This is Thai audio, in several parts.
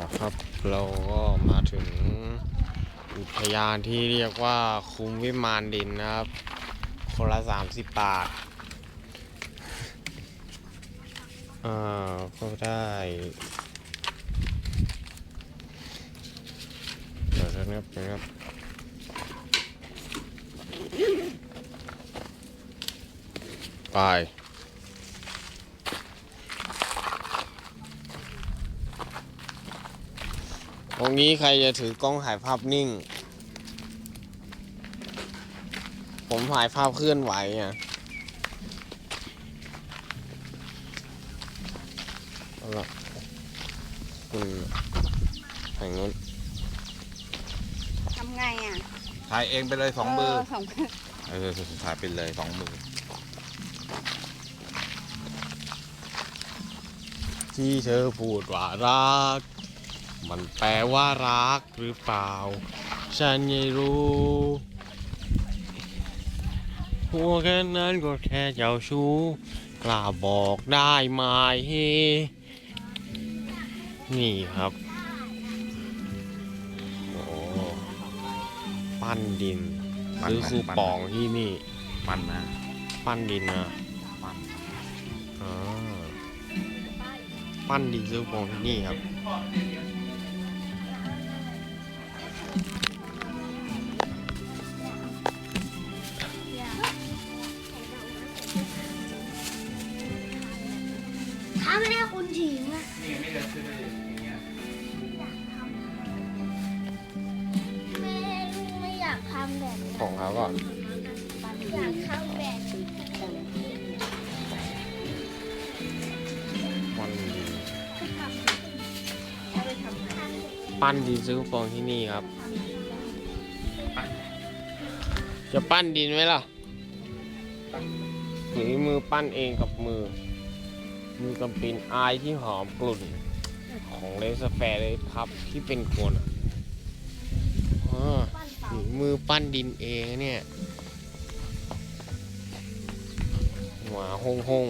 ละครับ เราก็มาถึงอุทยานที่เรียกว่าคุ้มวิมานดินนะครับ คนละสามสิบบาทอ่าก็ได้เดี๋ยวนะครับเดี๋ยวนะครับไป ต รงนี้ใครจะถือกล้องถ่ายภาพนิ่ง ผมถ่ายภาพเคลื่อนไหวอะเอาละคุณแห่งนู้นทำไงอะถ่ายเองไปเลยสองมือสองมือเออถ่ายไปเลยสองมือที่เธอพูดว่ารัก มันแปลว่ารักหรือเปล่า ฉันไม่รู้หัวแค่นั้นก็แค่เจ้าชู้กล้าบอกได้ไหมนี่ครับโอ้ปั้นดินปั้นซื้อคูปองที่นี่มันนะปั้นดินนะมันอ่าปั้นดินซื้อคูปองที่นี่ครับ ถ้าไม่ได้คุณถิงอะไม่ไม่อยากทำแบบนี้ของเขาก่อน ปั้นดินซื้อคูปองที่นี่ครับ จะปั้นดินไหมล่ะหรือมือปั้นเองกับมือ มือกำปินอายที่หอมกลุ่นของเลสแฟร์เลยครับ ที่เป็นคนอะอ่าฝีมือปั้นดินเองเนี่ยหมาห้องหง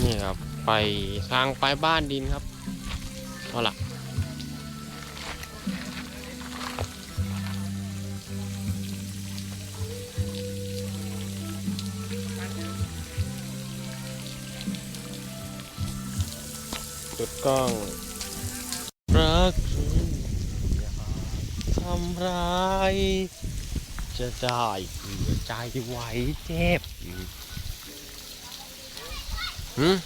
นี่ครับ ไปทางไปบ้านดินครับเอาล่ะจุดกล้องรักทำร้ายจะได้เผื่อใจไว้เจ็บ หืม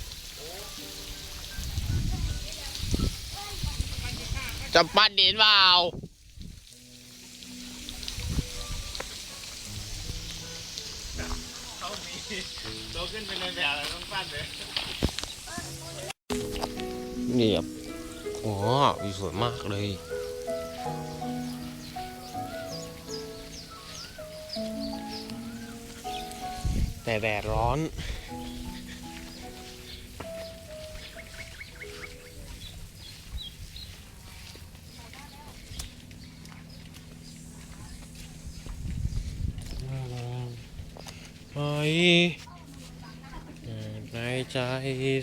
จะปั้นดินเปล่าโตขึ้นเป็นในแบบอะไรต้องปั้นเลยนี่แบบโอ้วิวสวยมากเลยแต่แดดร้อน ไปในใจ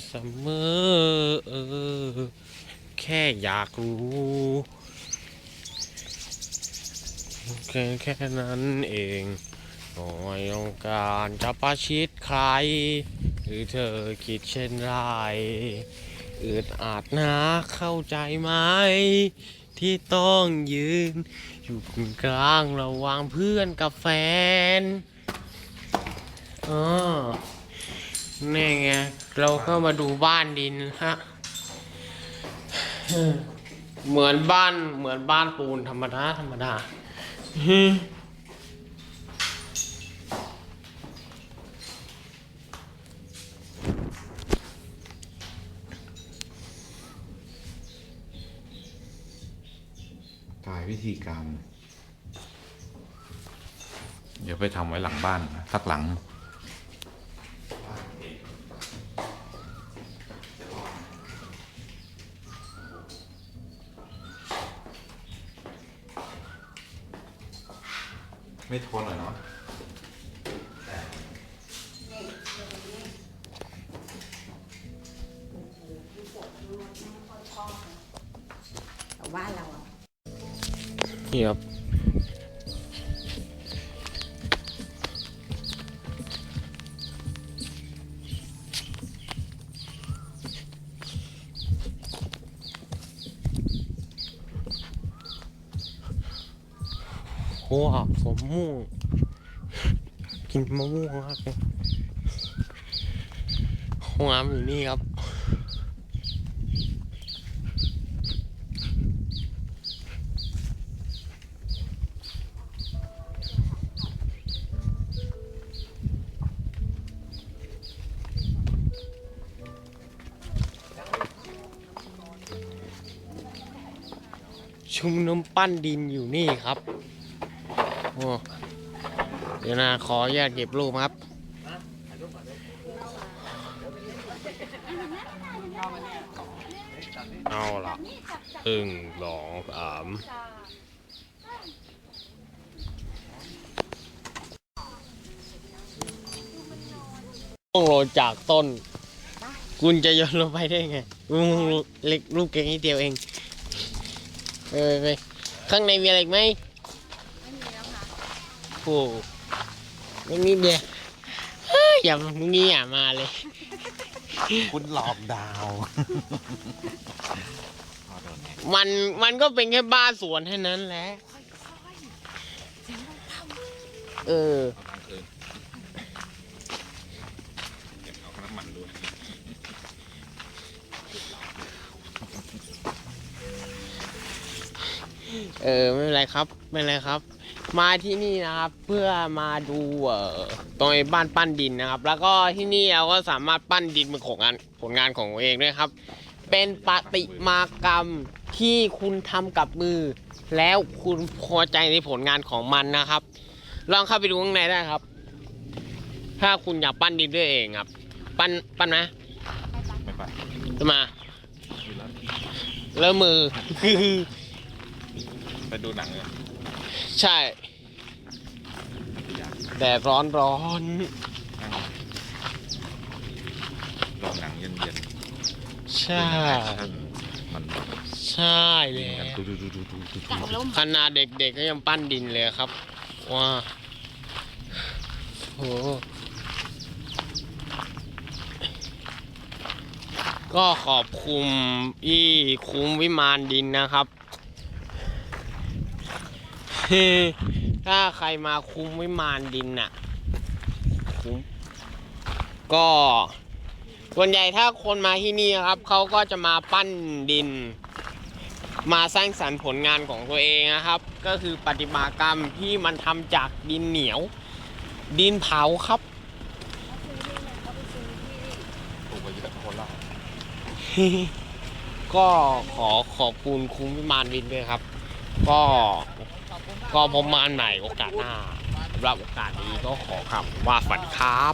เสมอ แค่อยากรู้แค่แค่นั้นเองหน่อยองการจะประชิดใคร หรือเธอคิดเช่นไรอึดอาจนะเข้าใจไหม ที่ต้องยืน อยู่กลางระหว่างเพื่อนกับแฟน อ๋อนี่ไง เราก็มาดูบ้านดินฮะ เหมือนบ้านเหมือนบ้านปูนธรรมดาธรรมดาถ่ายวิธีการ เดี๋ยวไปทำไว้หลังบ้าน สักหลัง ไม่ทนหน่อยเนาะแต่ว่าเราอะนี่ครับ โอ้โหผมม่วงกินมะม่วงมากเลยห้องน้ำอยู่นี่ครับชุมนุมปั้นดินอยู่นี่ครับ โอ้เดี๋ยวนะขออนุญาตเก็บรูปครับ เอาละหนึ่งสองสามต้องโรยจากต้น คุณจะโยนลงไปได้ไงอืมเล็กลูกเก่งนิดเดียวเอง ไปไปไปข้างในมีอะไรอีกไหมไม่มีแล้วค่ะ โอ้ไม่มีเดียวเฮ้ยอย่ามึงนี่อย่ามาเลย คุณหลอกดาวมันมันก็เป็นแค่บ้านสวนแค่นั้นแหละ เออเอาคืนเก็บเอาน้ำมันด้วยเออ ไม่เป็นไรครับ ไม่เป็นไรครับ มาที่นี่นะครับ เพื่อมาดูเอ่อตรงไอ้บ้านปั้นดินนะครับ แล้วก็ที่นี่เราก็สามารถปั้นดินเป็นของงานผลงานของตัวเองด้วยครับ เป็นปฏิมากรรมที่คุณทำกับมือ แล้วคุณพอใจในผลงานของมันนะครับ ลองเข้าไปดูข้างในได้ครับ ถ้าคุณอยากปั้นดินด้วยเองครับ ปั้นปั้นไหมไม่ไปจะมาอยู่แล้วแล้วมือไปดูหนังเลยใช่อยาก แดดร้อนร้อนนั่งรอหนังเย็นๆๆใช่ มันใช่เลยิงยกันดูดูดูดูดูดูกลางร่มขนาดเด็กๆก็ยังปั้นดินเลยครับว้าโหก็ขอบคุณพี่คุ้มวิมานดินนะครับ ถ้าใครมาคุ้มวิมานดินน่ะคุ้มก็ส่วนใหญ่ถ้าคนมาที่นี่ครับเขาก็จะมาปั้นดิน มาสร้างสรรค์ผลงานของตัวเองนะครับ ก็คือปฏิมากรรมที่มันทำจากดินเหนียว ดินเผาครับก็ขอขอบคุณคุ้มวิมานวินด้วยครับ ก็ ก็พบมาใหม่โอกาสหน้าสำหรับโอกาสนี้ก็ขอคำว่าฝันครับ